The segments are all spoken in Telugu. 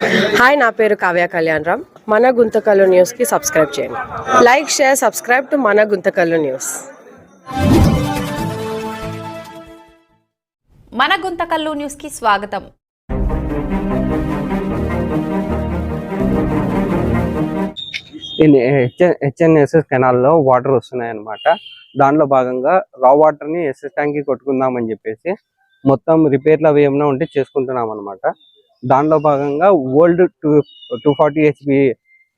హాయ్ నా పేరు కావ్య కళ్యాణ్ రామ్. మన గుంతకల్లు న్యూస్కి సబ్స్క్రైబ్ చేయండి. లైక్ షేర్ సబ్స్క్రైబ్ టు మన గుంతకల్లు న్యూస్. మన గుంతకల్లు న్యూస్కి స్వాగతం. హెచ్ఎన్ఎస్ఎస్ కెనాల్లో వాటర్ వస్తున్నాయి అన్నమాట దానిలో భాగంగా రా వాటర్ని ఎస్ఎస్ ట్యాంక్కి కొట్టుకుందామని చెప్పేసి మొత్తం రిపేర్లు అవి ఏమైనా ఉంటే చేసుకుంటున్నాం అనమాట దానిలో భాగంగా old two two forty HP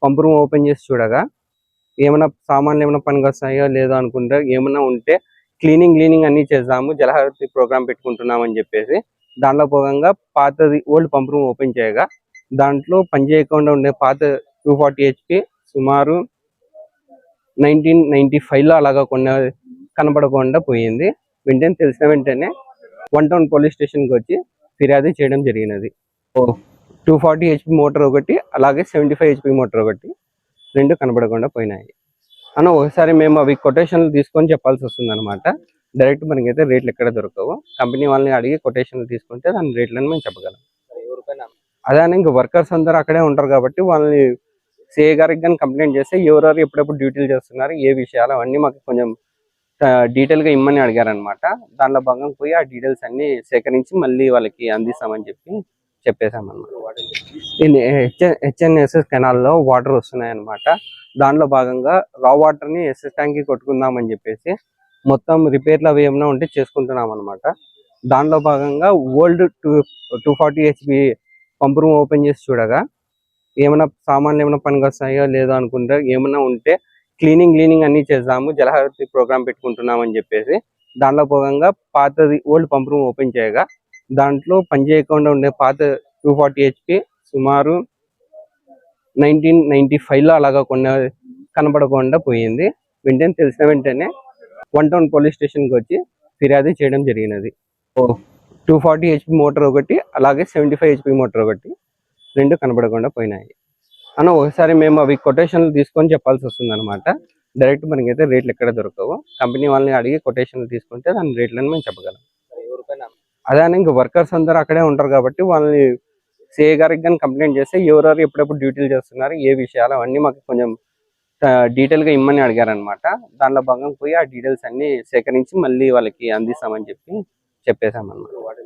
pump room open చేసి చూడగా ఏమైనా సామాన్లు ఏమైనా పనికి వస్తాయో లేదో అనుకుంటే ఏమైనా ఉంటే క్లీనింగ్ క్లీనింగ్ అన్ని చేద్దాము జలహారతి ప్రోగ్రామ్ పెట్టుకుంటున్నాం అని చెప్పేసి దానిలో భాగంగా పాతది ఓల్డ్ పంప్ రూమ్ ఓపెన్ చేయగా దాంట్లో పని చేయకుండా ఉండే పాత టూ ఫార్టీ హెచ్పి సుమారు నైన్టీన్ నైన్టీ లో అలాగా కొన్ని కనపడకుండా పోయింది. వెంటనే తెలిసిన వెంటనే వన్ టౌన్ పోలీస్ స్టేషన్కి వచ్చి ఫిర్యాదు చేయడం జరిగినది. టూ ఫార్టీ హెచ్పి మోటార్ ఒకటి అలాగే సెవెంటీ ఫైవ్ హెచ్పి మోటార్ ఒకటి రెండు కనబడకుండా పోయినాయి. అన్న ఒకసారి మేము అవి కొటేషన్లు తీసుకొని చెప్పాల్సి వస్తుంది అనమాట డైరెక్ట్ మనకైతే రేట్లు ఎక్కడ దొరకవు. కంపెనీ వాళ్ళని అడిగి కొటేషన్లు తీసుకుంటే దాని రేట్లను మేము చెప్పగలం. అదే అని ఇంకా వర్కర్స్ అందరూ అక్కడే ఉంటారు కాబట్టి వాళ్ళని సిఏ గారికి కానీ కంప్లైంట్ చేస్తే ఎవరెవరు ఎప్పుడెప్పుడు డ్యూటీలు చేస్తున్నారు ఏ విషయాలు అవన్నీ మాకు కొంచెం డీటెయిల్గా ఇమ్మని అడిగారనమాట దానిలో భంగం పోయి ఆ డీటెయిల్స్ అన్ని సేకరించి మళ్ళీ వాళ్ళకి అందిస్తామని చెప్పి చెప్పేశామన్నమాట. హెచ్ఎన్ఎస్ఎస్ కెనాల్లో వాటర్ వస్తున్నాయి అన్నమాట దానిలో భాగంగా రా వాటర్ని ఎస్ఎస్ ట్యాంక్కి కొట్టుకుందామని చెప్పేసి మొత్తం రిపేర్లు అవి ఏమైనా ఉంటే చేసుకుంటున్నాం అనమాట దానిలో భాగంగా old two two forty HP pump room open చేసి చూడగా ఏమైనా సామాన్లు ఏమైనా పనికి వస్తాయో లేదో అనుకుంటే ఏమైనా ఉంటే క్లీనింగ్ క్లీనింగ్ అన్ని చేద్దాము జలహారతి ప్రోగ్రామ్ పెట్టుకుంటున్నాం అని చెప్పేసి దానిలో భాగంగా పాతది ఓల్డ్ పంప్ రూమ్ ఓపెన్ చేయగా దాంట్లో పని చేయకుండా ఉండే పాత టూ ఫార్టీ హెచ్పి సుమారు నైన్టీన్ నైన్టీ ఫైవ్లో అలాగా కొన్ని కనపడకుండా పోయింది. వెంటనే తెలిసిన వెంటనే వన్ టౌన్ పోలీస్ స్టేషన్కి వచ్చి ఫిర్యాదు చేయడం జరిగినది. టూ ఫార్టీ హెచ్పి మోటార్ ఒకటి అలాగే సెవెంటీ ఫైవ్ హెచ్పి మోటార్ ఒకటి రెండు కనపడకుండా పోయినాయి. అన్న ఒకసారి మేము అవి కొటేషన్లు తీసుకొని చెప్పాల్సి వస్తుంది అనమాట డైరెక్ట్ మనకైతే రేట్లు ఎక్కడ దొరకవు. కంపెనీ వాళ్ళని అడిగి కొటేషన్లు తీసుకుంటే దాని రేట్లను మేము చెప్పగలం. అదే ఇంక ఇంకా వర్కర్స్ అందరూ అక్కడే ఉంటారు కాబట్టి వాళ్ళని సిఏ గారికి కానీ కంప్లైంట్ చేస్తే ఎవరెవరు ఎప్పుడెప్పుడు డ్యూటీలు చేస్తున్నారు ఏ విషయాలు అవన్నీ మాకు కొంచెం డీటెయిల్గా ఇమ్మని అడిగారనమాట దానిలో భాగం పోయి ఆ డీటెయిల్స్ అన్ని సేకరించి మళ్ళీ వాళ్ళకి అందిస్తామని చెప్పి చెప్పేశామన్నమాట.